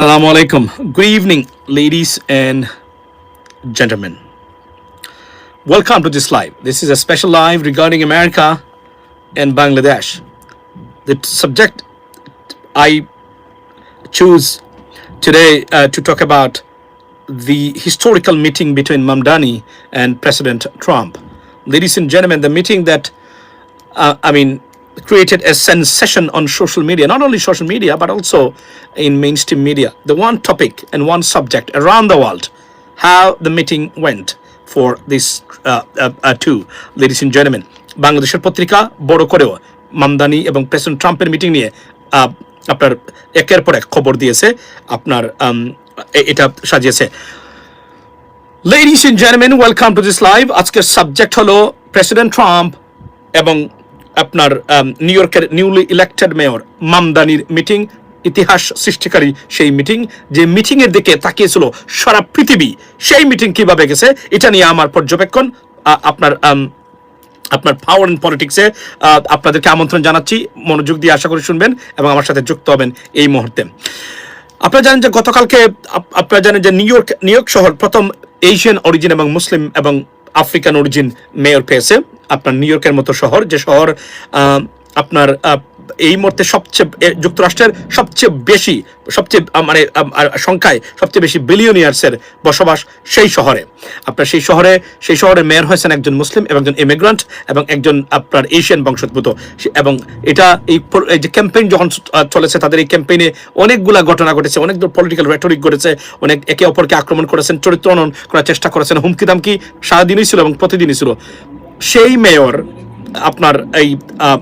Assalamu alaikum. Good evening, ladies and gentlemen. Welcome to this live. This is a special live regarding America and Bangladesh. The subject I choose today uh, to talk about the historical meeting between Mamdani and President Trump. Ladies and gentlemen, the meeting that uh, I mean, created a sensation on social media, not only social media, but also in mainstream media. The one topic and one subject around the world, how the meeting went for this uh, uh, uh, two, ladies and gentlemen. বাংলাদেশের পত্রিকা বড় করেও মামদানি এবং president ট্রাম্পের meeting নিয়ে আপনার একের পর এক খবর দিয়েছে আপনার এটা সাজিয়েছে ladies and gentleman welcome to this live আজকের সাবজেক্ট হলো প্রেসিডেন্ট ট্রাম্প এবং আপনার নিউ ইয়র্কের নিউলি ইলেক্টেড মেয়র মামদানির মিটিং ইতিহাস সৃষ্টিকারী সেই মিটিং যে মিটিং এর দিকে তাকিয়েছিল সারা পৃথিবী, সেই মিটিং কীভাবে গেছে, এটা নিয়ে আমার পর্যবেক্ষণ। আপনার আপনার পাওয়ার অ্যান্ড পলিটিক্সে আপনাদেরকে আমন্ত্রণ জানাচ্ছি। মনোযোগ দিয়ে আশা করি শুনবেন এবং আমার সাথে যুক্ত হবেন এই মুহূর্তে। আপনারা জানেন যে গতকালকে, আপ- আপনারা জানেন যে নিউ ইয়র্ক নিউ ইয়র্ক শহর প্রথম এশিয়ান অরিজিন এবং মুসলিম এবং আফ্রিকান অরিজিন মেয়র পেয়েছে আপনার নিউ ইয়র্কের মতো শহর যে শহর আপনার এই মুহূর্তে সবচেয়ে যুক্তরাষ্ট্রের সবচেয়ে বেশি, সবচেয়ে মানে সংখ্যায় সবচেয়ে বেশি বিলিয়নিয়ার্সের বসবাস সেই শহরে। আপনার সেই শহরে সেই শহরে মেয়র হয়েছেন একজন মুসলিম এবং একজন ইমিগ্রান্ট এবং একজন আপনার এশিয়ান বংশোদ্ভূত। এবং এটা এই যে ক্যাম্পেইন যখন চলেছে, তাদের এই ক্যাম্পেইনে অনেকগুলা ঘটনা ঘটেছে, অনেক পলিটিক্যাল রেটরিক ঘটেছে অনেক একে অপরকে আক্রমণ করেছেন, চরিত্র করার চেষ্টা করেছেন হুমকি দামকি সারাদিনই ছিল এবং প্রতিদিনই ছিল। সেই মেয়র আপনার এই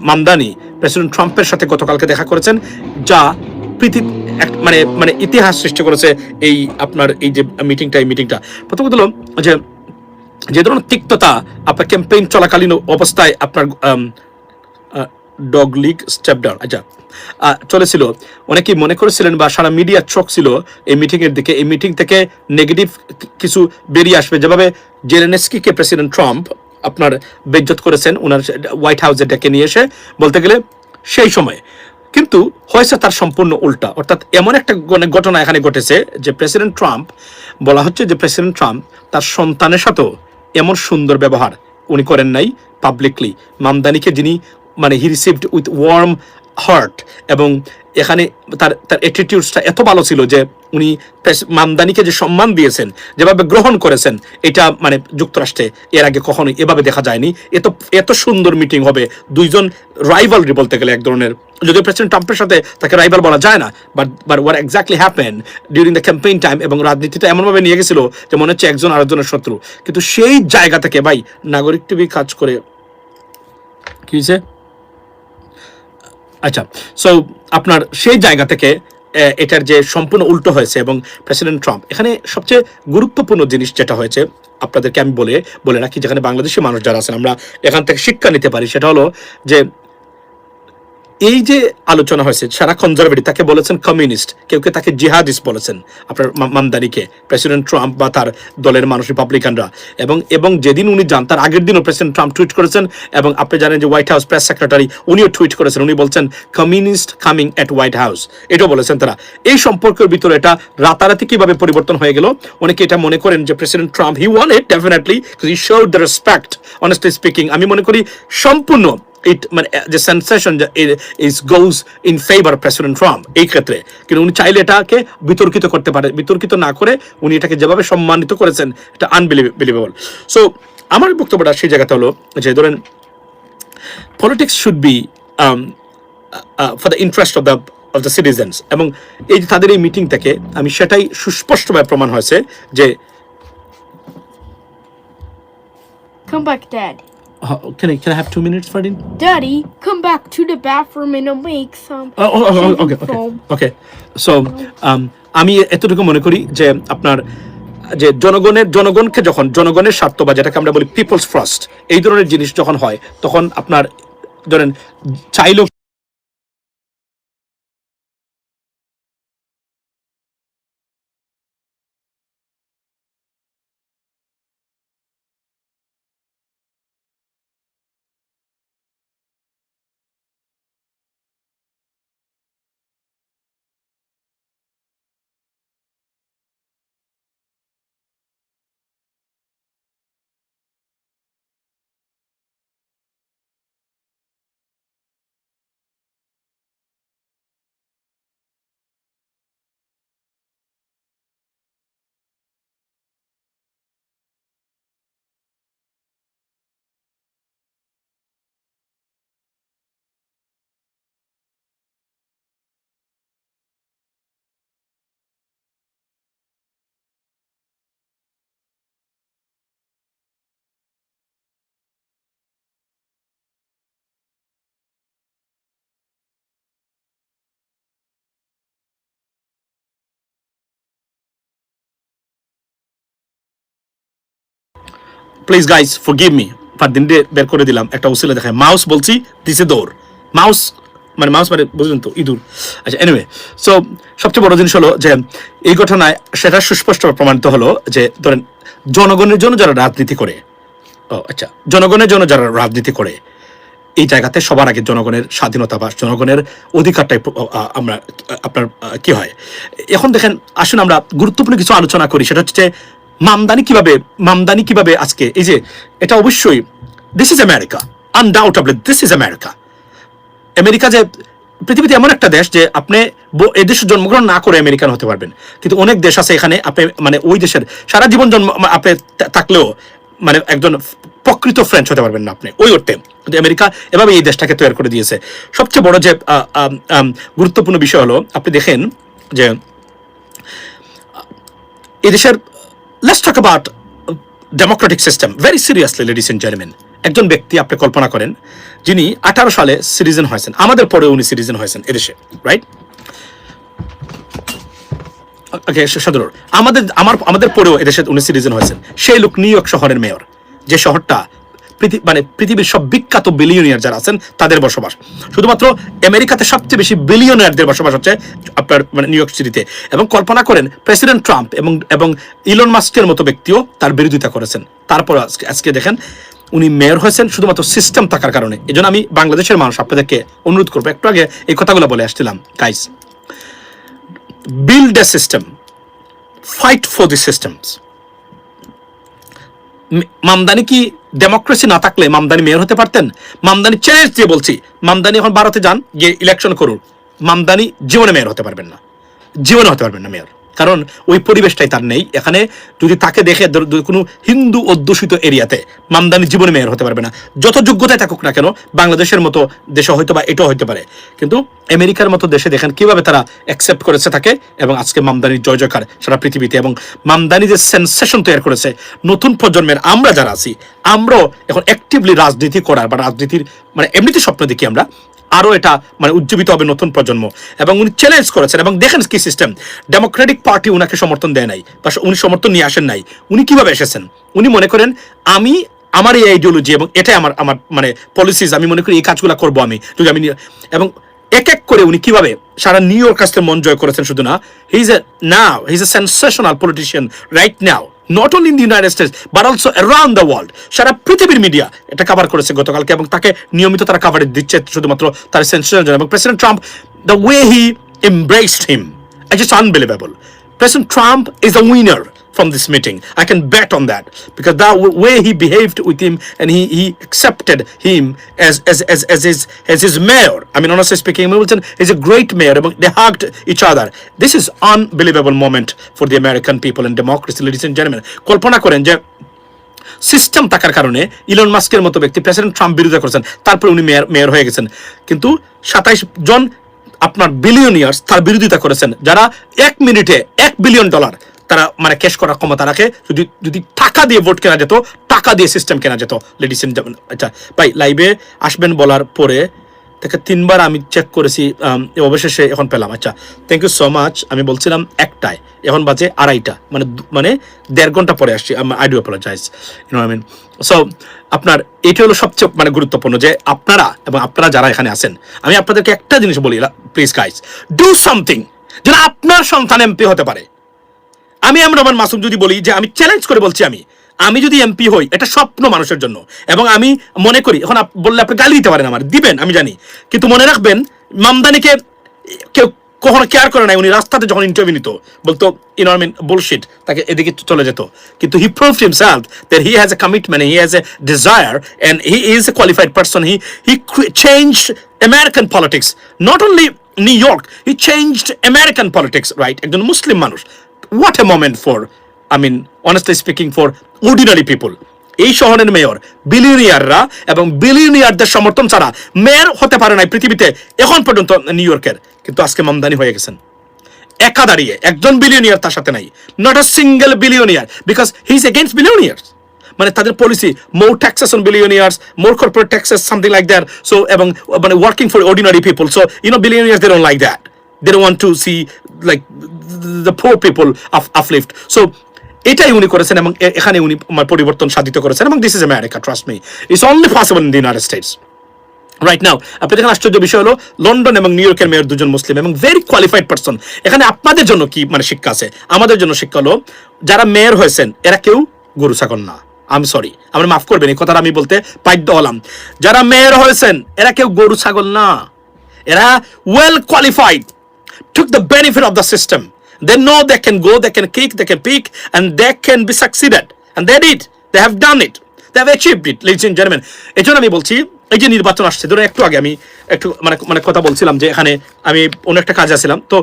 মামদানি প্রেসিডেন্ট ট্রাম্পের সাথে গতকালকে দেখা করেছেন, যা পৃথিবী মানে মানে ইতিহাস সৃষ্টি করেছে এই আপনার এই যে মিটিংটা, এই মিটিংটা। প্রথমত হলো যে যে ধরনের তিক্ততা আপনার ক্যাম্পেইন চলাকালীন অবস্থায় আপনার ডগ লিগ স্টেপডাউন আচ্ছা চলেছিল। অনেকেই মনে করেছিলেন বা সারা মিডিয়া চোখ ছিল এই মিটিং এর দিকে, এই মিটিং থেকে নেগেটিভ কিছু বেরিয়ে আসবে। যেভাবে জেলেনেস্কিকে প্রেসিডেন্ট ট্রাম্প আপনার বেজ্জত করেছেন ওনার হোয়াইট হাউসে ডেকে নিয়ে এসে বলতে গেলে সেই সময়ে। কিন্তু হয়েছে তার সম্পূর্ণ উল্টা। অর্থাৎ এমন একটা ঘটনা এখানে ঘটেছে যে প্রেসিডেন্ট ট্রাম্প বলা হচ্ছে যে প্রেসিডেন্ট ট্রাম্প তার সন্তানের সাথেও এমন সুন্দর ব্যবহার উনি করেন নাই পাবলিকলি মামদানিকে যিনি মানে he received with warm heart এবং এখানে তার তার অ্যাটিটিউডসটা এত ভালো ছিল যে উনি মামদানিকে যে সম্মান দিয়েছেন, যেভাবে গ্রহণ করেছেন, এটা মানে যুক্তরাষ্ট্রে এর আগে কখনোই এভাবে দেখা যায়নি। এত এত সুন্দর মিটিং হবে। দুইজন রাইভালরি বলতে গেলে এক ধরনের। যদিও প্রেসিডেন্ট ট্রাম্পের সাথে তাকে রাইভাল বলা যায় না but but war exactly happen during the campaign time এবং রাজনীতিটা এমনভাবে নিয়ে গেছিল যে মনে হচ্ছে একজন আরেকজনের শত্রু। কিন্তু সেই জায়গা থেকে ভাই, নাগরিক টিভি কাজ করে কি হয়েছে? আচ্ছা সো আপনার সেই জায়গা থেকে এটার যে সম্পূর্ণ উল্টো হয়েছে এবং প্রেসিডেন্ট ট্রাম্প, এখানে সবচেয়ে গুরুত্বপূর্ণ জিনিস যেটা হয়েছে, আপনাদেরকে আমি বলে বলে রাখি যেখানে বাংলাদেশি মানুষ যারা আছেন, আমরা এখান থেকে শিক্ষা নিতে পারি, সেটা হলো যে এই যে আলোচনা হয়েছে, সারা কনজারভেটিভ তাকে বলেছেন কমিউনিস্ট কেউ কেউ তাকে জিহাদিস্ট বলেছেন, আপনার মামদানিকে প্রেসিডেন্ট ট্রাম্প বা তার দলের মানুষ রিপাবলিকানরা এবং এবং যেদিন উনি যান, তার আগের দিনও প্রেসিডেন্ট ট্রাম্প টুইট করেছেন, এবং আপনি জানেন যে হোয়াইট হাউস প্রেস সেক্রেটারি উনিও টুইট করেছেন, উনি বলছেন communist coming at White House এটাও বলেছেন তারা। এই সম্পর্কের ভিতরে এটা রাতারাতি কীভাবে পরিবর্তন হয়ে গেল? অনেকে এটা মনে করেন যে president Trump he won it definitely he showed the respect honestly speaking আমি মনে করি সম্পূর্ণ ইট মানে যে sensation is goes in favour president Trump এই ক্ষেত্রে। কিন্তু উনি চাইলে এটাকে বিতর্কিত করতে পারে বিতর্কিত না করে উনি এটাকে যেভাবে সম্মানিত করেছেন এটা আনবিলিভেবল সো আমার বক্তব্যটা সেই জায়গাতে হলো যে ধরেন politics should be for the interest of the of the citizens এবং এই যে তাদের এই মিটিং থেকে আমি সেটাই সুস্পষ্টভাবে প্রমাণ হয়েছে যে Come back, Dad. Can I, can I have two minutes Ferdin? Daddy, come back to the bathroom and I'll make some. Oh, oh, oh, oh okay, okay, okay. So, um, আমি এতটুকু মনে করি যে আপনার যে জনগণের জনগণকে যখন জনগণের স্বার্থ বা যেটাকে আমরা বলি পিপলস ফার্স্ট এই ধরনের জিনিস যখন হয় তখন আপনার ধরেন চাইলেও please guys for give me দিন দিয়ে বের করে দিলাম, একটা উসিলে দেখায়। মাউস বলছি, দিছে দৌড়। মাউস মানে মাউস মানে বুঝলেন তো, ইঁদুর। আচ্ছা এনিওয়ে সো সবচেয়ে বড় জিনিস হলো যে, এই ঘটনায় সেটা সুস্পষ্ট প্রমাণিত হলো যে, ধরেন, জনগণের জন্য যারা রাজনীতি করে, ও আচ্ছা জনগণের জন্য যারা রাজনীতি করে, এই জায়গাতে সবার আগে জনগণের স্বাধীনতা বা জনগণের অধিকারটাই আমরা আপনার কি হয়? এখন দেখেন, আসুন আমরা গুরুত্বপূর্ণ কিছু আলোচনা করি, সেটা হচ্ছে মামদানি কীভাবে মামদানি কীভাবে আজকে, এই যে, এটা অবশ্যই this is America undoubtedly this is America America যে, পৃথিবীতে এমন একটা দেশ যে, আপনি ব- এই দেশে জন্মগ্রহণ না করে আমেরিকান হতে পারবেন। কিন্তু অনেক দেশ আছে এখানে, আপনি মানে ওই দেশের, সারা জীবন জন্ম আপনি থাকলেও মানে একজন প্রকৃত ফ্রেঞ্চ হতে পারবেন না আপনি, ওই অর্থে। কিন্তু আমেরিকা এভাবে এই দেশটাকে তৈরি করে দিয়েছে। সবচেয়ে বড় যে গুরুত্বপূর্ণ বিষয় হলো, আপনি দেখেন যে এই দেশের let's talk about democratic system very seriously ladies and gentleman একজন ব্যক্তি আপনি কল্পনা করেন, যিনি আঠারো সালে সিটিজেন হয়েছেন, আমাদের পরে উনি সিটিজেন হয়েছেন এদেশে রাইট ওকে সদরুর, আমাদের, আমার, আমাদের পরেও এদেশে উনি সিটিজেন হয়েছেন। সেই লোক নিউ ইয়র্ক শহরের মেয়র যে শহরটা মানে পৃথিবীর সব বিখ্যাত বিলিয়নিয়ার যারা আছেন, তাদের বসবাস। শুধুমাত্র আমেরিকাতে সবচেয়ে বেশি বিলিয়নিয়ারদের বসবাস হচ্ছে আপনার মানে নিউ ইয়র্ক সিটিতে। এবং কল্পনা করেন প্রেসিডেন্ট ট্রাম্প এবং এবং ইলন মাস্কের মতো ব্যক্তিও তার বিরোধিতা করেছেন। তারপর আজকে আজকে দেখেন, উনি মেয়র হয়েছেন, শুধুমাত্র সিস্টেম থাকার কারণে। এই আমি বাংলাদেশের মানুষ, আপনাদেরকে অনুরোধ করব, একটু আগে এই কথাগুলো বলে আসছিলাম guys build a system. Fight for the systems. ম- মামদানি কি ডেমোক্রেসি না থাকলে মামদানি মেয়র হতে পারতেন? মামদানি চ্যালেঞ্জ দিয়ে বলছি, মামদানি এখন ভারতে যান, গিয়ে ইলেকশন করুন। মামদানি জীবনে মেয়র হতে পারবেন না। জীবনে হতে পারবেন না মেয়র কারণ ওই পরিবেশটাই তার নেই। এখানে যদি তাকে দেখে কোনো হিন্দু অধ্যুষিত এরিয়াতে মামদানি জীবনে মেয়র হতে পারবে না। যত যোগ্যতায় থাকুক না কেন, বাংলাদেশের মতো দেশে হয়তো বা এটাও হতে পারে। কিন্তু আমেরিকার মতো দেশে দেখেন কীভাবে তারা অ্যাকসেপ্ট করেছে তাকে এবং আজকে মামদানির জয় জয়কার সারা পৃথিবীতে এবং মামদানি যে সেন্সেশন তৈরি করেছে, নতুন প্রজন্মের আমরা যারা আছি, আমরাও এখন অ্যাক্টিভলি রাজনীতি করার বা রাজনীতির মানে এমনিতে স্বপ্ন দেখি আমরা আরও এটা মানে উজ্জীবিত হবে নতুন প্রজন্ম। এবং উনি চ্যালেঞ্জ করেছেন এবং দেখেন কি সিস্টেম ডেমোক্রেটিক পার্টি উনাকে সমর্থন দেয় নাই, বা উনি সমর্থন নিয়ে আসেন নাই। উনি কীভাবে এসেছেন? উনি মনে করেন, আমি, আমার এই আইডিওলজি এবং এটাই আমার আমার মানে পলিসিস আমি মনে করি এই কাজগুলো করব আমি। যদি আমি এবং এক এক করে উনি কীভাবে সারা নিউ ইয়র্ক কাছে মন জয় করেছেন শুধু না he is a now he is a sensational politician right now not only in the United States but also around the world সারা পৃথিবীর মিডিয়া এটা কভার করেছে গতকালকে এবং তাকে নিয়মিত তারা কভারেজ দিচ্ছে শুধুমাত্র তার সেন্সেশন জন্য। এবং president Trump the way he embraced him It's just unbelievable president Trump is the winner. From this meeting. I can bet on that because the way he behaved with him and he, he accepted him as as, as as his as his mayor. I mean, honestly speaking, Milton is a great mayor. They hugged each other. This is unbelievable moment for the American people and democracy, ladies and gentlemen. কল্পনা করেন যে system থাকার কারণে Elon মাস্কের মতো ব্যক্তি president Trump বিরোধিতা করেছেন তারপরে উনি মেয়র মেয়র হয়ে গেছেন কিন্তু সাতাইশ জন আপনার বিলিয়নিয়ার্স তার বিরোধিতা করেছেন যারা এক মিনিটে এক বিলিয়ন ডলার তারা মানে ক্যাশ করার ক্ষমতা রাখে। যদি যদি টাকা দিয়ে ভোট কেনা যেত, টাকা দিয়ে সিস্টেম কেনা যেত। লেডিস আচ্ছা ভাই লাইভে আসবেন বলার পরে তাকে তিনবার আমি চেক করেছি অবশেষে এখন পেলাম। আচ্ছা থ্যাংক ইউ সো মাচ আমি বলছিলাম একটায়, এখন বাজে আড়াইটা মানে মানে দেড় ঘণ্টা পরে আসছি। I do apologise you know so আপনার, এটা হলো সবচেয়ে মানে গুরুত্বপূর্ণ যে আপনারা এবং আপনারা যারা এখানে আছেন, আমি আপনাদেরকে একটা জিনিস বলি প্লিজ গাইজ ডু সামথিং যেন আপনার সন্তান এমপি হতে পারে। আমি এমন রহমান মাসুম যদি বলি যে আমি চ্যালেঞ্জ করে বলছি আমি আমি যদি এমপি হই, এটা স্বপ্ন মানুষের জন্য। এবং আমি মনে করি, এখন বললে আপনি গালি দিতে পারেন আমার, দিবেন, আমি জানি। কিন্তু মনে রাখবেন, মামদানিকে কেউ কখনো কেয়ার করে নাই, উনি রাস্তাতে যখন ইন্টারভিউ নিত, বলতো ইনরমিন বুলশিট তাকে এদিকে চলে যেত। কিন্তু he proved himself that he has a commitment he has a desire and he is a qualified person he he changed American politics not only New York he changed American politics right একজন মুসলিম মানুষ। What a moment for, I mean, honestly speaking, for ordinary people. এই শহরের mayor বিলিনিয়াররা এবং বিলিয়নিয়ারদের সমর্থন ছাড়া mayor হতে পারে নাই পৃথিবীতে এখন পর্যন্ত নিউ ইয়র্কের কিন্তু আজকে মামদানি হয়ে গেছেন। একা দাঁড়িয়ে একজন বিলিয়নিয়ার তার সাথে নাই। Not a single billionaire because he is against billionaires মানে তাদের policy more taxes on billionaires more corporate taxes something like that so এবং মানে working for ordinary people so you know billionaires they don't like that they don't want to see like the poor people up, uplift. So এটাই উনি করেছেন এবং এখানে উনি আমার পরিবর্তন সাধিত করেছেন এবং this is America trust me it's only possible in the United States right now আপনি দেখেন আশ্চর্য বিষয় হলো লন্ডন এবং নিউ ইয়র্কের মেয়র দুজন মুসলিম এবং ভেরি কোয়ালিফাইড পার্সন এখানে আপনাদের জন্য কি মানে শিক্ষা আছে? আমাদের জন্য শিক্ষা হলো যারা মেয়র হয়েছেন এরা কেউ গরু ছাগল না। আমি সরি আমরা মাফ করবেন এই কথাটা আমি বলতে বাধ্য হলাম। যারা মেয়র হয়েছেন এরা কেউ গরু ছাগল না। এরা well qualified took the benefit of the system. They know they can go, they can kick, they can peak, and they can be succeeded. And they did. They have done it. They have achieved it, ladies and gentlemen. এই জন্য আমি বলছি এই যে নির্বাচন আসছে ধরুন একটু আগে আমি একটু মানে মানে কথা বলছিলাম যে এখানে আমি অন্য একটা কাজে আছিলাম তো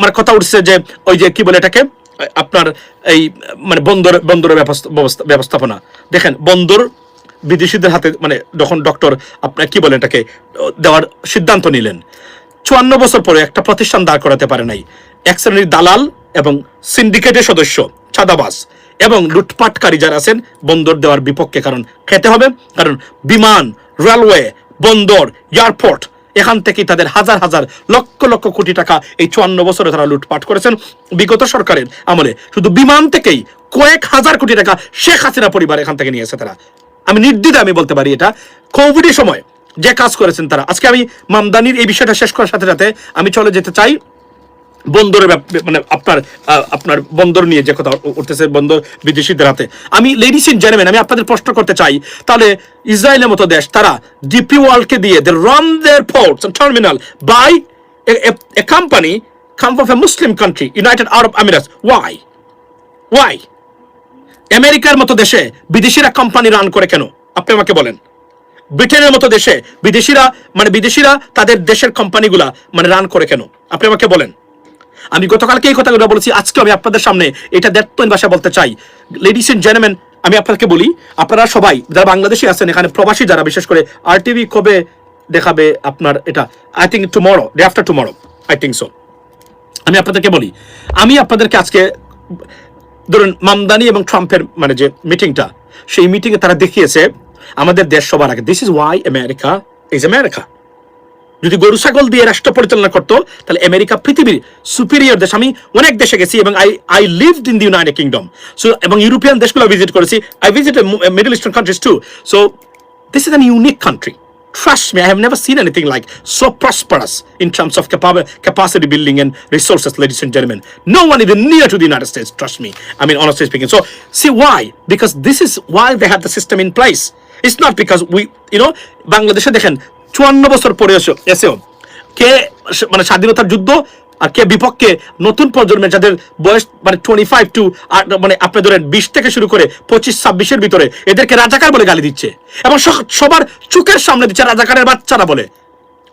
মানে কথা উঠছে যে ওই যে কি বলে এটাকে আপনার এই মানে বন্দর বন্দরের ব্যবস্থা ব্যবস্থা- ব্যবস্থাপনা দেখেন বন্দর বিদেশিদের হাতে মানে যখন ডক্টর আপনার কি বলেন এটাকে দেওয়ার সিদ্ধান্ত নিলেন চুয়ান্ন বছর পরে একটা প্রতিষ্ঠান দাঁড় করাতে পারে নাই। এক শ্রেণির দালাল এবং সিন্ডিকেটের সদস্য ছাদাবাস এবং লুটপাটকারী যারা আছেন, বন্দর দেওয়ার বিপক্ষে। কারণ খেতে হবে, কারণ বিমান রেলওয়ে বন্দর এয়ারপোর্ট এখান থেকেই তাদের হাজার হাজার লক্ষ লক্ষ কোটি টাকা এই চুয়ান্ন বছরে তারা লুটপাট করেছেন। বিগত সরকারের আমলে শুধু বিমান থেকেই কয়েক হাজার কোটি টাকা শেখ হাসিনা পরিবার এখান থেকে নিয়েছে তারা। আমি নির্দ্বিধে আমি বলতে পারি এটা। কোভিডের সময় যে কাজ করেছেন তারা। আজকে আমি মামদানির এই বিষয়টা শেষ করার সাথে সাথে আমি চলে যেতে চাই বন্দরের মানে আপনার আপনার বন্দর নিয়ে যে কথা উঠতেছে, বন্দর বিদেশিদের হাতে। আমি লেডিস ইন জেনেমেন আমি আপনাদের প্রশ্ন করতে চাই, তাহলে ইসরায়েলের মতো দেশ, তারা ডিপি ওয়ার্ল্ডকে দিয়ে they run their ports terminal by a company come of a Muslim country United Arab Emirates why why আমেরিকার মতো দেশে বিদেশিরা কোম্পানি রান করে কেন? আপনি আমাকে বলেন। ব্রিটেনের মতো দেশে বিদেশিরা মানে বিদেশিরা তাদের দেশের কোম্পানিগুলা মানে রান করে কেন? আপনি আমাকে বলেন। আমি গতকালকে এই কথাগুলো বলেছি, আজকে আমি আপনাদের সামনে এটা দেড়তন ভাষা বলতে চাই। লেডিস এন্ড জেন্টলম্যান আমি আপনাকে বলি, আপনারা সবাই যারা বাংলাদেশে আছেন, এখানে প্রবাসী যারা, বিশেষ করে আর টিভি কবে দেখাবে আপনার এটা? I think tomorrow day after tomorrow I think so আমি আপনাদেরকে বলি, আমি আপনাদেরকে আজকে, ধরুন, মামদানি এবং ট্রাম্পের মানে যে মিটিংটা সেই মিটিংয়ে তারা দেখিয়েছে আমাদের দেশ সবার আগে this is why America is America যদি গরু ছাগল দিয়ে রাষ্ট্র পরিচালনা করতো তাহলে আমেরিকা পৃথিবীর সুপিরিয়র দেশ আমি অনেক দেশে গেছি এবং I I lived in the United Kingdom so এবং ইউরোপিয়ান দেশগুলো ভিজিট করেছি I visit Middle Eastern countries too so this is an unique country. Trust me, I have never seen anything like so prosperous in terms of capacity building and resources, ladies and gentlemen. No one even near to the United States, trust me. I mean, honestly speaking. So, see why? Because this is why they have the system in place. Not because we, you know, বাংলাদেশে দেখেন চুয়ান্ন বছর পরে এসেও এসেও কে মানে স্বাধীনতার যুদ্ধ আর কে বিপক্ষে নতুন প্রজন্মের যাদের বয়স মানে টোয়েন্টি ফাইভ টু মানে আপনি ধরেন বিশ থেকে শুরু করে পঁচিশ ছাব্বিশের ভিতরে এদেরকে রাজাকার বলে গালি দিচ্ছে। এবং সবার চোখের সামনে দিচ্ছে রাজাকারের বাচ্চারা বলে।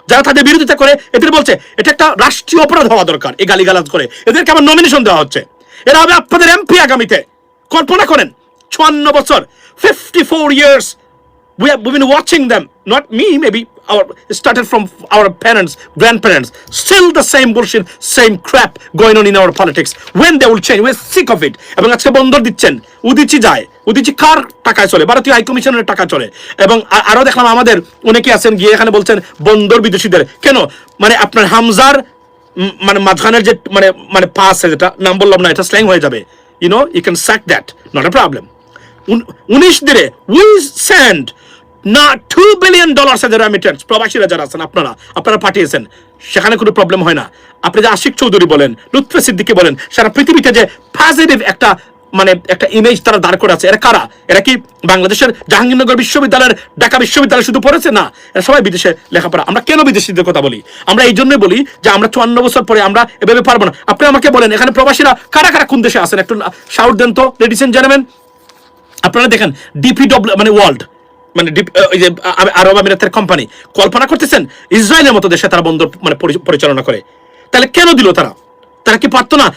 যারা তাদের বিরোধিতা করে এদের বলছে এটা একটা রাষ্ট্রীয় অপরাধ হওয়া দরকার। এই গালিগালাজ করে। এদেরকে আবার নমিনেশন দেওয়া হচ্ছে। এরা হবে আপনাদের এমপি আগামীতে। কল্পনা করেন চুয়ান্ন বছর fifty four years we have been watching them. Not me, maybe, our started from our parents, grandparents. Still the same bullshit, same crap going on in our politics. When they will change, we're sick of it. এবং আজকে বন্দর দিচ্ছেন। উদিচি যায়। উদিচি কার টাকায় চলে? ভারতীয় high কমিশনের টাকা চলে। এবং আরও দেখলাম আমাদের অনেকে আছেন, গিয়ে এখানে বলছেন, বন্দর বিদেশিদের। কেন? মানে আপনার হামজার মানে মাঝখানের যে মানে মানে পা আছে যেটা, নাম বললাম না, এটা স্ল্যাং হয়ে যাবে। You know you can sack that not a problem উনিশ দিনে উই সেন্ড না টু বিলিয়ন ডলার এর রেমিটেন্স প্রবাসীরা যারা আছেন, আপনারা আপনারা পাঠিয়েছেন। সেখানে কোনো প্রবলেম হয় না। আপনি যে আশিক চৌধুরী বলেন, লুৎফে সিদ্দিকি বলেন, সারা পৃথিবীতে যে পজিটিভ একটা মানে একটা ইমেজ তারা দাঁড় করে আছে এরা কারা? এরা কি বাংলাদেশের জাহাঙ্গীরনগর বিশ্ববিদ্যালয়ের ঢাকা বিশ্ববিদ্যালয় শুধু পড়েছে? না, এরা সবাই বিদেশে লেখাপড়া। আমরা কেন বিদেশিদের কথা বলি? আমরা এই জন্যই বলি যে আমরা চুয়ান্ন বছর পরে আমরা এভাবে পারব না। আপনি আমাকে বলেন, এখানে প্রবাসীরা কারা কারা কোন দেশে আছেন? একটু শাউট দেন তো লেডিস এন্ড জেন্টলম্যান আপনারা দেখেন ডিপিডব্লিউ মানে ওয়ার্ল্ড মানে ওই যে আরব আমিরাতের কোম্পানি কল্পনা করতেছেন ইসরায়েলের মতো দেশে তারা বন্দর মানে পরিচালনা করে তাহলে কেন দিল তারা তারা কি পারতো না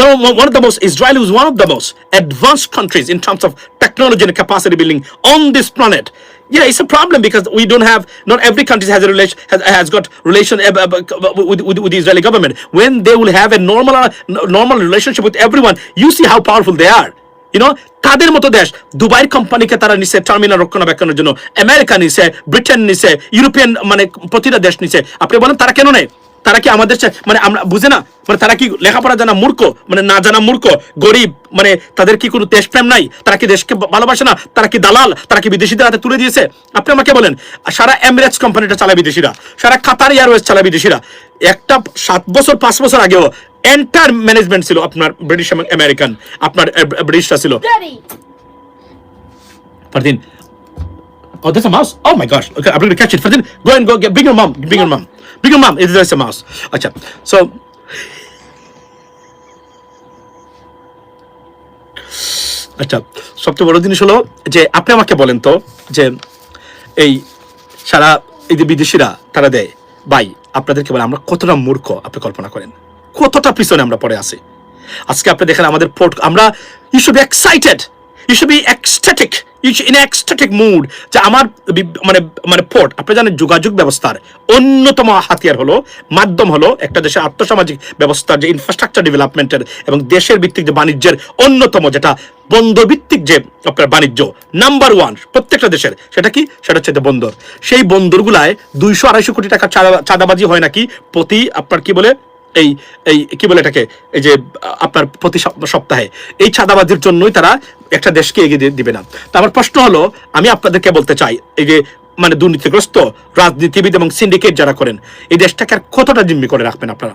The- one of the most Israel is one of the most advanced countries in terms of technology and capacity building on this planet. Yeah, it's a problem because we don't have not every country has a relation has, has got relation uh, uh, with, with, with the Israeli government. When they will have a normal uh, normal relationship with everyone, you see how powerful they are. You know তাদের মতো দেশ, দুবাইয়ের কোম্পানিকে তারা নিছে terminal রক্ষণাবেক্ষণের জন্য। America নিছে ব্রিটেন নিছে ইউরোপিয়ান মানে প্রতিটা দেশ নিছে। আপনি বলেন, তারা কেন নেয়? তারা কি আমাদের মানে আমরা বুঝে না? মানে তারা কি লেখাপড়া জানা মূর্খ? মানে না জানা মূর্খ? গরিব? মানে তাদের কি কোনো দেশপ্রেম নাই? তারা কি দেশকে ভালোবাসে না? তারা কি দালাল? তারা কি বিদেশিদের হাতে তুলে দিয়েছে? আপনি আমাকে বলেন, সারা এমিরেটস কোম্পানিটা চালায় বিদেশিরা। সারা কাতার এয়ারওয়েজ চালায় বিদেশিরা। একটা সাত বছর, পাঁচ বছর আগেও এন্টার ম্যানেজমেন্ট ছিল আপনার ব্রিটিশ এবং আমেরিকান আপনার ব্রিটিশটা ছিল। আচ্ছা, আচ্ছা সবচেয়ে বড় জিনিস হলো যে আপনি আমাকে বলেন তো যে এই সারা এই যে বিদেশিরা তারা দেয় ভাই আপনাদেরকে বলে আমরা কতটা মূর্খ আপনি কল্পনা করেন। কতটা পিছনে আমরা পড়ে আছি? আজকে আপনি দেখেন আমাদের পোর্ট আমরা you should be excited you should be ecstatic in ecstatic mood যে আমার মানে মানে পোর্ট আপনি জানেন যোগাযোগ ব্যবস্থার অন্যতম হাতিয়ার হলো, মাধ্যম হলো একটা দেশের আর্থসামাজিক ব্যবস্থার যে ইনফ্রাস্ট্রাকচার ডেভেলপমেন্টের এবং দেশের ভিত্তিক যে বাণিজ্যের অন্যতম যেটা বন্দর ভিত্তিক যে আপনার বাণিজ্য নাম্বার ওয়ান প্রত্যেকটা দেশের, সেটা কি? সেটা হচ্ছে বন্দর। সেই বন্দরগুলায় দুইশো আড়াইশো কোটি টাকা চাঁদা- চাঁদাবাজি হয় নাকি? প্রতি আপনার কি বলে? এই এই, কি বলে এটাকে? এই যে, আপনার প্রতি সপ্তাহে। এই ছাদাবাজির জন্যই তারা একটা দেশকে এগিয়ে দিবে না। তো আমার প্রশ্ন হলো, আমি আপনাদেরকে বলতে চাই, এই যে মানে দুর্নীতিগ্রস্ত রাজনীতিবিদ এবং সিন্ডিকেট যারা করেন, এই দেশটাকে আর কতটা জিম্মি করে রাখবেন আপনারা?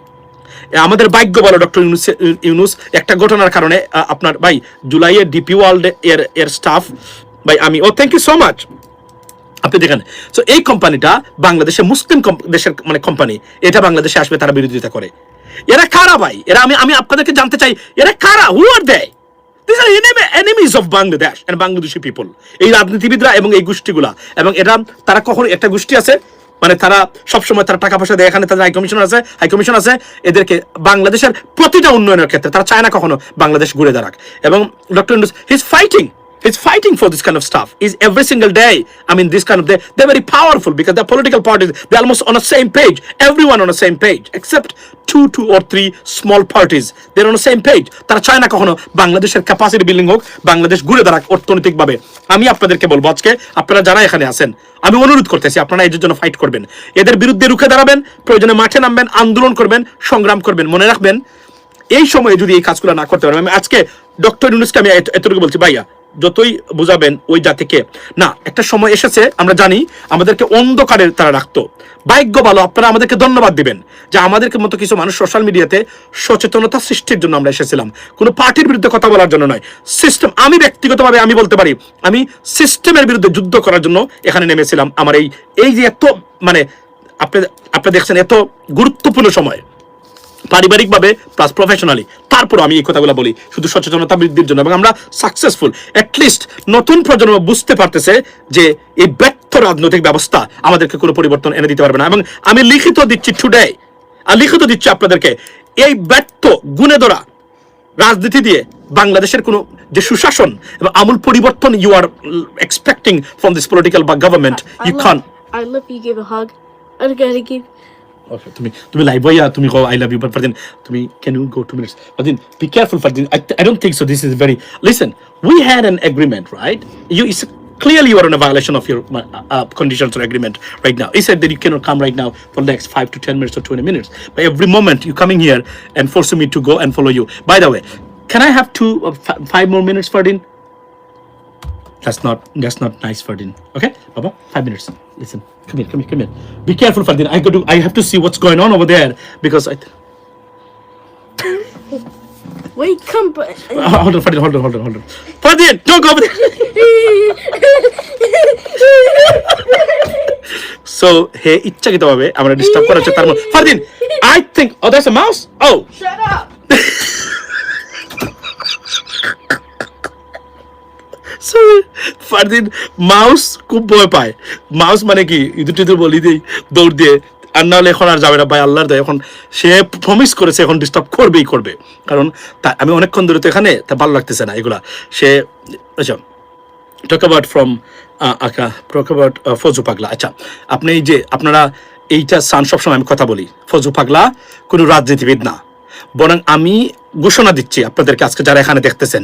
আমাদের ভাগ্য বলো ডক্টর ইউনুস ইউনুস, একটা ঘটনার কারণে আপনার, ভাই, জুলাইয়ে ডিপি ওয়ার্ল্ড এর এর স্টাফ, ভাই, আমি, ও থ্যাংক ইউ সো মাচ আপনি দেখেন তো এই কোম্পানিটা বাংলাদেশে, মুসলিম দেশের মানে কোম্পানি এটা বাংলাদেশে আসবে, তারা বিরোধিতা করে। এরা কারা ভাই? এরা আমি আমি আপনাদেরকে জানতে চাই, এরা কারা? Who are they this are enemies of Bangladesh and Bangladeshi people এই রাজনীতিবিদরা এবং এই গোষ্ঠীগুলা। এবং এটা তারা কখন একটা গোষ্ঠী আছে মানে তারা সবসময় তারা টাকা পয়সা দেয়, এখানে তাদের হাই কমিশন আছে হাই কমিশন আছে, এদেরকে বাংলাদেশের প্রতিটা উন্নয়নের ক্ষেত্রে, তারা চায় না কখনো বাংলাদেশ ঘুরে দাঁড়াক। এবং doctor ইন্ডুস his fighting He's fighting for this kind of stuff. Is every single day. I mean, this kind of they they're very powerful because they're political parties. They're almost on the same page. Everyone on the same page, except two, two or three small parties. They're on the same page. তারা চায় না কখনো বাংলাদেশের capacity building হোক বাংলাদেশ ঘুরে দাঁড়াক অর্থনৈতিকভাবে আমি আপনাদেরকে বলব আজকে আপনারা যারা এখানে আছেন আমি অনুরোধ করতেছি আপনারা এদের জন্য ফাইট করবেন এদের বিরুদ্ধে রুখে দাঁড়াবেন প্রয়োজনে মাঠে নামবেন আন্দোলন করবেন সংগ্রাম করবেন মনে রাখবেন এই সময়ে যদি এই কাজগুলো না করতে পারেন আমি আজকে ডক্টর ইউনুসকে আমি এত- এতটুকু বলছি ভাইয়া যতই বুঝাবেন ওই জাতিকে না, একটা সময় এসেছে, আমরা জানি, আমাদেরকে অন্ধকারে তারা রাখতো। ভাগ্য ভালো, আপনারা আমাদেরকে ধন্যবাদ দিবেন যে আমাদেরকে মতো কিছু মানুষ সোশ্যাল মিডিয়াতে সচেতনতা সৃষ্টির জন্য আমরা এসেছিলাম। কোনো পার্টির বিরুদ্ধে কথা বলার জন্য নয়। সিস্টেম আমি ব্যক্তিগতভাবে আমি বলতে পারি, আমি সিস্টেমের বিরুদ্ধে যুদ্ধ করার জন্য এখানে নেমেছিলাম। আমার এই এই যে এত মানে আপনি আপনি দেখছেন এত গুরুত্বপূর্ণ সময়। পারিবারিকভাবে প্লাস প্রফেশনালি তারপর আমি এই কথাগুলো বলি শুধু সচেতনতা বৃদ্ধির জন্য এবং আমরা সাকসেসফুল অ্যাটলিস্ট নতুন প্রজন্ম বুঝতে পারতেছে যে এই ব্যর্থ রাজনৈতিক ব্যবস্থা আমাদেরকে কোনো পরিবর্তন এনে দিতে পারবে না এবং আমি লিখিত দিচ্ছি টুডে আর লিখিত দিচ্ছি আপনাদেরকে এই ব্যর্থ গুণে ধরা রাজনীতি দিয়ে বাংলাদেশের কোনো যে সুশাসন এবং আমূল পরিবর্তন you are expecting from this political বা গভর্নমেন্ট ইউ খান I love you. Give a hug. I gotta give. Okay, তুমি তুমি লাইভ হইয়া তুমি কো I love you but Fardin তুমি can you go two minutes Fardin be careful Fardin I I don't think so this is very listen we had an agreement right you is Clearly, you are in a violation of your uh, uh, conditions or agreement right now. He said that you cannot come right now for the next five to ten minutes or twenty minutes. But every moment you coming here and forcing me to go and follow you. By the way, can I have two, uh, fi- five more minutes, Ferdin? That's not that's not nice, Ferdin. Okay, Baba, five minutes. Listen, come here, come here, come here. Be careful, Ferdin. I got to. I have to see what's going on over there because I. Wait, come. But Uh, hold on, Ferdin. Hold on, hold on, hold on. Ferdin, don't go over there. So, হে ইচ্ছাকৃতভাবে আমরা disturb করা হচ্ছে তার মধ্যে Fardin I think oh that's a mouse oh shut up. Fardin, mouse খুব ভয় পায়। Mouse মানে কি? ইঁদুর টিদুর বলি দিই, দৌড় দিয়ে। আর নাহলে এখন আর যাবে না, ভাই, আল্লাহর দেয়, এখন সে প্রমিস করেছে, এখন ডিস্টার্ব করবেই করবে। কারণ তা, আমি অনেকক্ষণ ধরে তো এখানে, তা ভালো লাগতেছে না এগুলা। সে আচ্ছা টক অ্যাবাউট ফ্রম আকা টক অ্যাবাউট ফজু পাগলা। আচ্ছা আপনি এই যে, আপনারা এইটা সান সবসময় আমি কথা বলি। ফজু পাগলা কোনো রাজনীতিবিদ না। বরং আমি ঘোষণা দিচ্ছি আপনাদেরকে, আজকে যারা এখানে দেখতেছেন।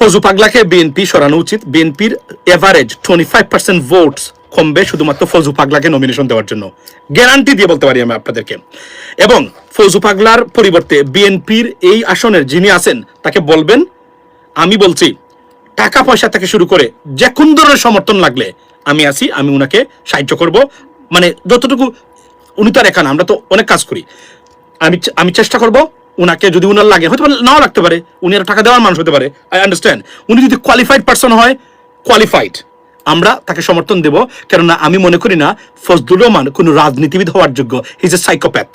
ফজু পাগলাকে বিএনপি সরানো উচিত। বিএনপির average twenty five percent votes কমবে শুধুমাত্র ফৌজু পাগলাকে নমিনেশন দেওয়ার জন্য। গ্যারান্টি দিয়ে বলতে পারি আমি আপনাদেরকে। এবং ফৌজু পাগলার পরিবর্তে বিএনপির এই আসনের যিনি আছেন, তাকে বলবেন, আমি বলছি টাকা পয়সা থেকে শুরু করে যে কোন ধরনের সমর্থন লাগলে আমি আছি, আমি উনাকে সাহায্য করব। মানে যতটুকু, উনি তো আর একা না, আমরা তো অনেক কাজ করি। আমি আমি চেষ্টা করব উনাকে যদি উনার লাগে হয়তো নাও লাগতে পারে, উনি আর টাকা দেওয়ার মানুষ হতে পারে আই আন্ডারস্ট্যান্ড উনি যদি কোয়ালিফাইড পার্সন হয় কোয়ালিফাইড আমরা তাকে সমর্থন দেব, কেননা আমি মনে করি না ফজলুর রহমান কোনো রাজনীতিবিদ হওয়ার যোগ্য হিজ এ সাইকোপ্যাথ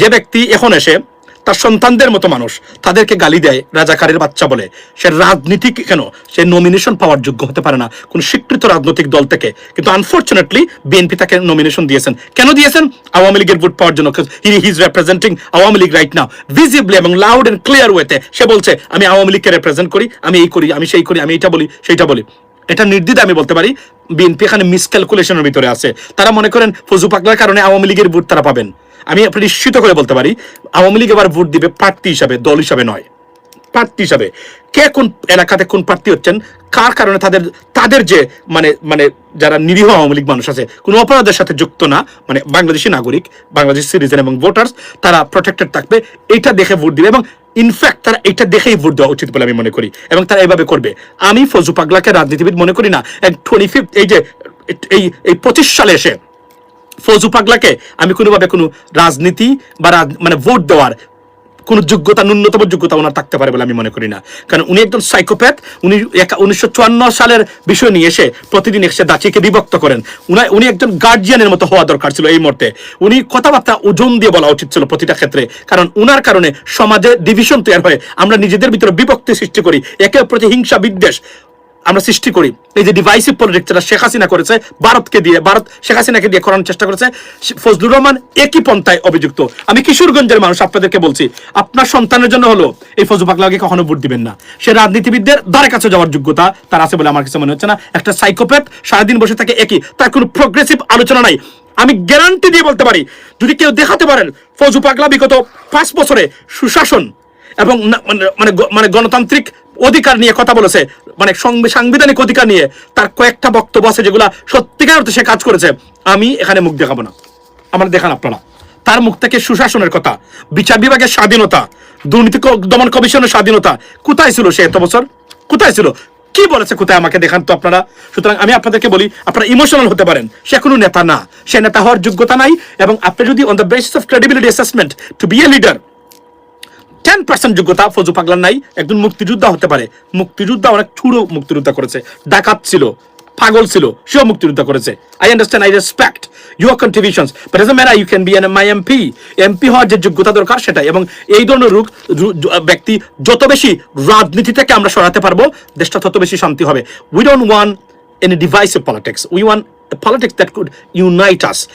যে ব্যক্তি এখন এসে তার সন্তানদের মতো মানুষ। তাদেরকে গালি দেয়, রাজাকারের বাচ্চা বলে। সে রাজনীতি কেন? সে নমিনেশন পাওয়ার যোগ্য হতে পারে না। কোন স্বীকৃত রাজনৈতিক দল থেকে। কিন্তু আনফর্চুনেটলি বিএনপি তাকে নমিনেশন দিয়েছেন। কেন দিয়েছেন? আওয়ামী লীগের ভোট পাওয়ার জন্য। He is Awami League right now visibly এবং লাউড এন্ড ক্লিয়ার ওয়েতে সে বলছে, আমি আওয়ামী লীগকে রিপ্রেজেন্ট করি, আমি এই করি, আমি সেই করি, আমি এইটা বলি, সেইটা বলি। এটা নির্দ্বিধ আমি বলতে পারি বিএনপি এখানে মিসক্যালকুলেশনের ভিতরে আছে। তারা মনে করেন ফজু পাগলার কারণে আওয়ামী লীগের ভোট তারা পাবেন। আমি আপনি নিশ্চিত করে বলতে পারি, আওয়ামী লীগ এবার ভোট দিবে প্রার্থী হিসাবে, দল হিসাবে নয়, প্রার্থী হিসাবে। কে কোন এলাকাতে কোন প্রার্থী হচ্ছেন, কার কারণে তাদের তাদের যে মানে মানে যারা নিরীহ আওয়ামী লীগ মানুষ আছে, কোনো অপরাধের সাথে যুক্ত না মানে বাংলাদেশি নাগরিক, বাংলাদেশ সিটিজেন এবং ভোটার্স তারা প্রোটেক্টেড থাকবে, এইটা দেখে ভোট দিবে এবং ইনফ্যাক্ট তারা এটা দেখেই ভোট দেওয়া উচিত বলে আমি মনে করি এবং তারা এইভাবে করবে। আমি ফজু পাগলাকে রাজনীতিবিদ মনে করি না। এক টোয়েন্টি ফিফথ এই যে, এই এই পঁচিশ সালে এসে ফজু পাগলাকে আমি কোনোভাবে কোনো রাজনীতি বা মানে ভোট দেওয়ার কোন যোগ্যতা, ন্যূনতম যোগ্যতা ওনার থাকতে পারে বলে আমি মনে করি না। কারণ উনি একজন সাইকোপ্যাথ উনি উনিশশো চুয়ান্ন সালের বিষয় নিয়ে এসে প্রতিদিন এসে দাচিকে বিভক্ত করেন। উনি উনি একজন গার্জিয়ানের মতো হওয়া দরকার ছিল এই মুহূর্তে। উনি কথাবার্তা ওজন দিয়ে বলা উচিত ছিল প্রতিটা ক্ষেত্রে। কারণ উনার কারণে সমাজে ডিভিশন তৈরি হয়। আমরা নিজেদের ভিতরে বিভক্তি সৃষ্টি করি। একে প্রতি হিংসা বিদ্বেষ। আমরা সৃষ্টি করি। এই যে ডিভাইসিভ পলিটিক্স যেটা শেখ হাসিনা করেছে, ভারতকে দিয়ে, ভারত শেখ হাসিনাকে দিয়ে করানোর চেষ্টা করেছে ফজলুর রহমান একই পন্থায় অভিযুক্ত। আমি কিশোরগঞ্জের মানুষ, আপনাদেরকে বলছি, আপনার সন্তানের জন্য হলো, এই ফজু পাগলাকে কখনো ভোট দিবেন না। সে রাজনীতিবিদদের দ্বারে কাছে যাওয়ার যোগ্যতা তার আছে বলে আমার কাছে মনে হচ্ছে না। একটা সাইকোপ্যাথ সারাদিন বসে থাকে একই, তার কোনো প্রোগ্রেসিভ আলোচনা নাই। আমি গ্যারান্টি দিয়ে বলতে পারি, যদি কেউ দেখাতে পারেন ফজু পাগলা বিগত পাঁচ বছরে সুশাসন এবং মানে মানে মানে গণতান্ত্রিক অধিকার নিয়ে কথা বলেছে মানে সাংবিধানিক অধিকার নিয়ে তার কয়েকটা বক্তব্য আছে যেগুলা সত্যিকার অর্থে সে কাজ করেছে। আমি এখানে মুখ দেখাবো না। আমার দেখান আপনারা। তার মুখ থেকে সুশাসনের কথা, বিচার বিভাগের স্বাধীনতা, দুর্নীতি দমন কমিশনের স্বাধীনতা, কোথায় ছিল সে এত বছর? কোথায় ছিল? কি বলেছে কোথায় আমাকে দেখান তো আপনারা? সুতরাং আমি আপনাদেরকে বলি, আপনারা ইমোশনাল হতে পারেন। সে কোনো নেতা না। সে নেতা হওয়ার যোগ্যতা নাই এবং আপনি যদি on the basis of credibility assessment to be a leader ten percent যোগ্যতা ফজু পাগলার নাই, একজন মুক্তিযোদ্ধা হতে পারে। মুক্তিযোদ্ধা অনেক ছুড়ো মুক্তিযোদ্ধা করেছে। ডাকাত ছিল, পাগল ছিল, সেও মুক্তিযোদ্ধা করেছে। I understand I respect your contributions but as a man you can be an my MP MP হওয়ার যে যোগ্যতা দরকার সেটাই, এবং এই ধরনের রূপ, রু- জ- ব্যক্তি যত বেশি রাজনীতি থেকে আমরা সরাতে পারব, দেশটা তত বেশি শান্তি হবে। We don't want an divisive politics we want politics that could unite us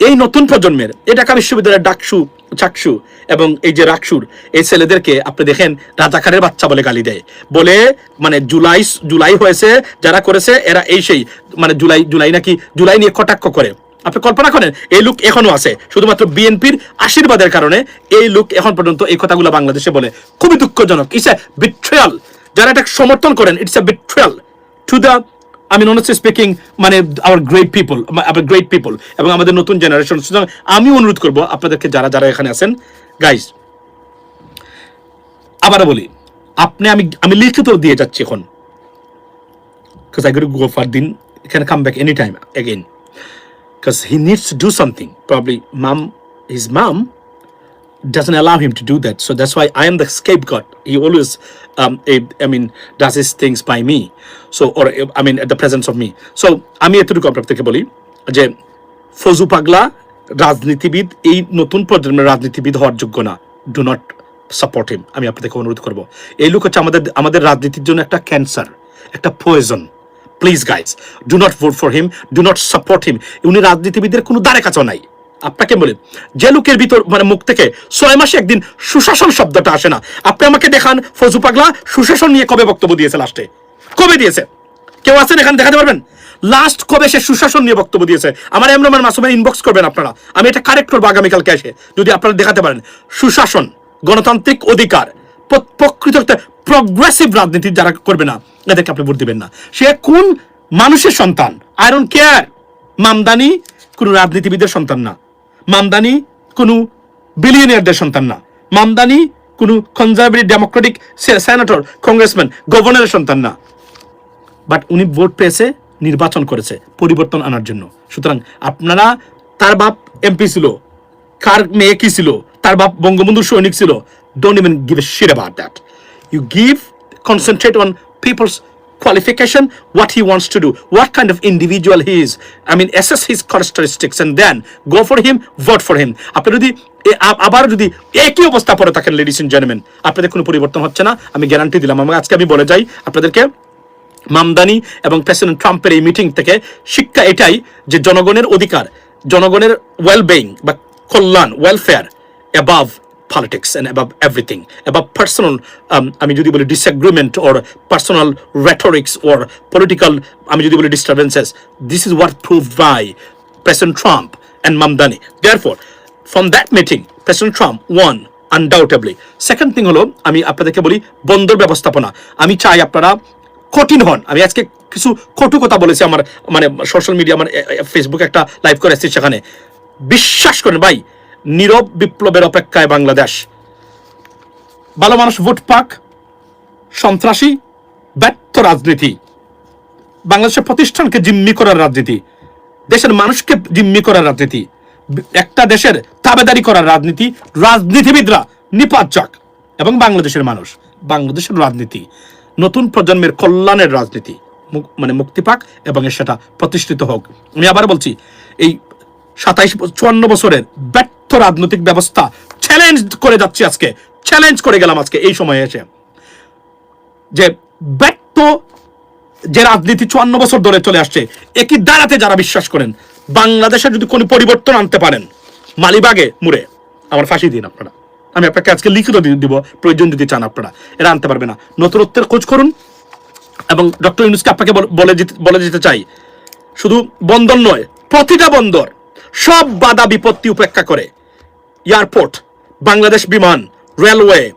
এই নতুন প্রজন্মের, এই ঢাকা বিশ্ববিদ্যালয়ের ডাকসু, চাকসু এবং এই যে রাকসুর, এই ছেলেদেরকে আপনি দেখেন রাজাকারের বাচ্চা বলে গালি দেয়। বলে মানে জুলাই জুলাই হয়েছে, যারা করেছে, এরা এই সেই মানে জুলাই জুলাই নাকি, জুলাই নিয়ে কটাক্ষ করে। আপনি কল্পনা করেন, এই লোক এখনও আছে। শুধুমাত্র বিএনপির আশীর্বাদের কারণে এই লোক এখন পর্যন্ত এই কথাগুলো বাংলাদেশে বলে। খুবই দুঃখজনক ইটস এ বিট্রিয়াল যারা এটা সমর্থন করেন it's a betrayal to the আমি অনেস্টলি স্পিকিং মানে our great people our great people এবং আমাদের নতুন জেনারেশন সুতরাং আমি অনুরোধ করব আপনাদেরকে, যারা যারা এখানে আছেন গাইস আবারও বলি, আপনি আমি আমি লিখিত দিয়ে যাচ্ছি এখন। Because I got to go for din, can come back anytime again. He needs do something. Probably his doesn't allow him to do that. So that's why I am the scapegoat. He always, um, I- I mean, does his things by me. So, or I mean, at the presence of me. So, আমি এতটুকু আপনাদেরকে বলি যে ফজু পাগলা রাজনীতিবিদ এই নতুন প্রজন্মের রাজনীতিবিদ হওয়ার যোগ্য না ডু নট সাপোর্ট হিম আমি আপনাদেরকে অনুরোধ করব এই লোক হচ্ছে আমাদের আমাদের রাজনীতির জন্য একটা ক্যান্সার একটা poison please guys do not vote for him do not support him উনি রাজনীতিবিদের কোনো দ্বারে কাছেও নাই আপনাকে বলি, যে লোকের ভিতর মানে মুখ থেকে ছয় মাসে একদিন সুশাসন শব্দটা আসে না। আপনি আমাকে দেখান, ফজু পাগলা, সুশাসন নিয়ে কবে বক্তব্য দিয়েছে লাস্টে কবে দিয়েছে? কেউ আছেন এখানে দেখাতে পারবেন? লাস্ট কবে সে সুশাসন নিয়ে বক্তব্য দিয়েছে? আমার এমরমান মাসুমের ইনবক্স করবেন আপনারা। আমি এটা কারেক্ট করব আগামীকালকে এসে, যদি আপনারা দেখাতে পারেন। সুশাসন, গণতান্ত্রিক অধিকার প্রকৃত প্রগ্রেসিভ রাজনীতি যারা করবে না, এদেরকে আপনি ভোট দিবেন না। সে কোন মানুষের সন্তান? ডোন্ট কেয়ার মামদানি কোনো রাজনীতিবিদের সন্তান না। মামদানি কোনো বিলিয়নিয়ারদের সন্তান না। মামদানি কোনো কনজারভেটিভ ডেমোক্রেটিক সেনেটর কংগ্রেসম্যান গভর্নরের সন্তান না। বাট উনি ভোট পেয়েছে, নির্বাচন করেছে, পরিবর্তন আনার জন্য। সুতরাং আপনারা, তার বাপ এমপি ছিল, কার মেয়ে কি ছিল, তার বাপ বঙ্গবন্ধু সৈনিক ছিল don't even give a shit about that you give concentrate on people's qualification, what he wants to do, what kind of individual he is. I mean, assess his characteristics and then go for him, vote for him. আবার যদি একই অবস্থা পরে থাকেন ladies and gentleman আপনাদের কোনো পরিবর্তন হচ্ছে না আমি গ্যারান্টি দিলাম আমি আজকে আমি বলে যাই আপনাদেরকে মামদানি এবং প্রেসিডেন্ট ট্রাম্পের এই মিটিং থেকে শিক্ষা এটাই যে জনগণের অধিকার জনগণের ওয়েলবেইং বা কল্যাণ welfare above politics and above everything above personal আমি যদি বলি disagreement or personal rhetorics or political আমি যদি বলি disturbances this is what prove by president Trump and Mamdani therefore from that meeting president Trump won undoubtedly second thing হলো, আমি আপনাদেরকে বলি বন্দর ব্যবস্থাপনা। আমি চাই আপনারা কঠিন হন। আমি আজকে কিছু কটু কথা বলেছি আমার মানে সোশ্যাল মিডিয়া আমার ফেসবুকে একটা লাইভ করে এসেছি সেখানে। বিশ্বাস করেন ভাই নীরব বিপ্লবের অপেক্ষায় বাংলাদেশ। ভালো মানুষ ভোট পাক, সন্ত্রাসী, ব্যর্থ রাজনীতি। বাংলাদেশের প্রতিষ্ঠানকে জিম্মি করার রাজনীতি, দেশের মানুষকে জিম্মি করার রাজনীতি, একটা দেশের তাবেদারি করার রাজনীতি, রাজনীতিবিদরা নিপাত যাক এবং বাংলাদেশের মানুষ, বাংলাদেশের রাজনীতি, নতুন প্রজন্মের কল্যাণের রাজনীতি মানে মুক্তি পাক এবং সেটা প্রতিষ্ঠিত হোক। আমি আবার বলছি, এই সাতাইশ চুয়ান্ন বছরের ব্যর্থ রাজনৈতিক ব্যবস্থা চ্যালেঞ্জ করে যাচ্ছি আজকে। চ্যালেঞ্জ করে গেলাম আজকে, এই সময়ে এসে। যে ব্যর্থ যে রাজনীতি চুয়ান্ন বছর ধরে চলে আসছে, একই দাঁড়াতে যারা বিশ্বাস করেন, বাংলাদেশে যদি কোনো পরিবর্তন আনতে পারেন, মালিবাগে মুড়ে। আমার ফাঁসি দিন আপনারা। আমি আপনাকে আজকে লিখিত দিব, প্রয়োজন যদি চান আপনারা। এরা আনতে পারবে না। নতুনত্বের খোঁজ করুন এবং ডক্টর ইউনুসকে আপনাকে বলে বলে যেতে চাই। শুধু বন্দর নয়, প্রতিটা বন্দর সব বাধা বিপত্তি উপেক্ষা করে। এয়ারপোর্ট, বাংলাদেশ বিমান, রেলওয়ে,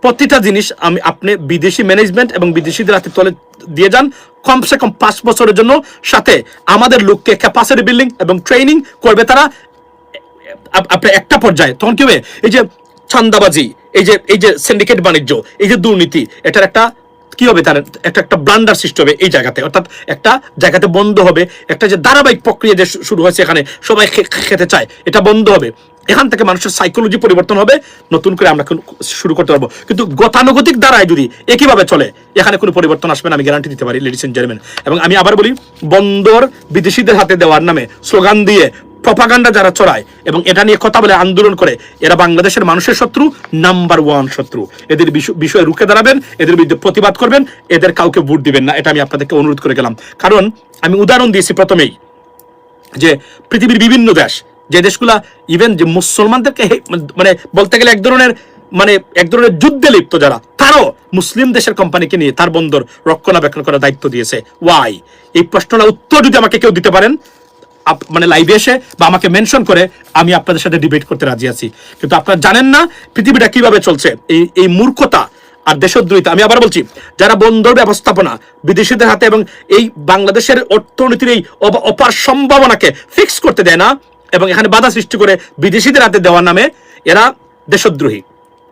প্রতিটা জিনিস আমি আপনি বিদেশি ম্যানেজমেন্ট এবং বিদেশিদের হাতে তলে দিয়ে যান। কমসে কম পাঁচ বছরের জন্য। সাথে আমাদের লোককে ক্যাপাসিটি বিল্ডিং এবং ট্রেনিং করবে তারা। আপ- আপনার একটা পর্যায়ে, তখন কি হবে? এই যে চান্দাবাজি এই যে এই যে সিন্ডিকেট বাণিজ্য, এই যে দুর্নীতি, এটার একটা কি হবে তার একটা একটা ব্লান্ডার সৃষ্টি হবে এই জায়গাতে। অর্থাৎ একটা জায়গাতে বন্ধ হবে। একটা যে ধারাবাহিক প্রক্রিয়া যে শুরু হয়েছে এখানে, সবাই খেতে চায়, এটা বন্ধ হবে। এখান থেকে মানুষের সাইকোলজি পরিবর্তন হবে, নতুন করে আমরা শুরু করতে পারব। কিন্তু গতানুগতিক দ্বারায় যদি একইভাবে চলে, এখানে কোনো পরিবর্তন আসবে না, আমি গ্যারান্টি দিতে পারি লেডিস এন্ড জেন্টলম্যান এবং আমি আবার বলি, বন্দর বিদেশিদের হাতে দেওয়ার নামে স্লোগান দিয়ে প্রপাগান্ডা যারা চড়ায় এবং এটা নিয়ে কথা বলে আন্দোলন করে, এরা বাংলাদেশের মানুষের শত্রু নাম্বার ওয়ান শত্রু। এদের বিষয়ে রুখে দাঁড়াবেন, এদের বিরুদ্ধে প্রতিবাদ করবেন, এদের কাউকে ভোট দিবেন না। এটা আমি আপনাদেরকে অনুরোধ করে গেলাম। কারণ আমি উদাহরণ দিয়েছি প্রথমেই যে পৃথিবীর বিভিন্ন দেশ, যে দেশগুলা ইভেন যে মুসলমানদেরকে মানে বলতে গেলে এক ধরনের মানে এক ধরনের যুদ্ধে লিপ্ত যারা, তারও মুসলিম দেশের কোম্পানিকে নিয়ে তার বন্দর রক্ষণাবেক্ষণ করার দায়িত্ব দিয়েছে। ওয়াই এই প্রশ্নটা উত্তর যদি আমাকে কেউ দিতে পারেন মানে লাইভে এসে বা আমাকে মেনশন করে আমি আপনাদের সাথে ডিবেট করতে রাজি আছি। কিন্তু আপনারা জানেন না পৃথিবীটা কীভাবে চলছে। এই এই মূর্খতা আর দেশদ্রোহিতা। আমি আবার বলছি, যারা বন্দর ব্যবস্থাপনা বিদেশিদের হাতে এবং এই বাংলাদেশের অর্থনীতির এই অপার সম্ভাবনাকে ফিক্স করতে দেয় না এবং এখানে বাধা সৃষ্টি করে বিদেশিদের হাতে দেওয়ার নামে এরা দেশদ্রোহী।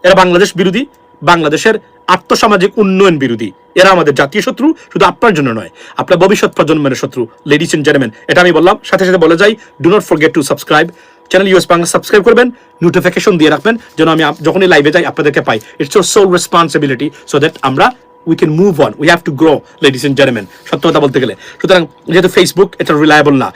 এরা বাংলাদেশ বিরোধী, বাংলাদেশের আর্থসামাজিক উন্নয়ন বিরোধী। এরা আমাদের জাতীয় শত্রু, শুধু আপনার জন্য নয়, আপনার ভবিষ্যৎ প্রজন্মের শত্রু। লেডিস এন্ড জেন্টলম্যান এটা আমি বললাম, সাথে সাথে বলে যাই do not forget to subscribe channel US Bangla subscribe করবেন নোটিফিকেশন দিয়ে রাখবেন, যেন আমি যখনই লাইভে যাই, আপনাদেরকে পাই। It's your sole responsibility so that আমরা we can move on we have to grow ladies and gentleman সত্য কথা বলতে গেলে। সুতরাং, যেহেতু ফেসবুক এটা রিলায়েবল না।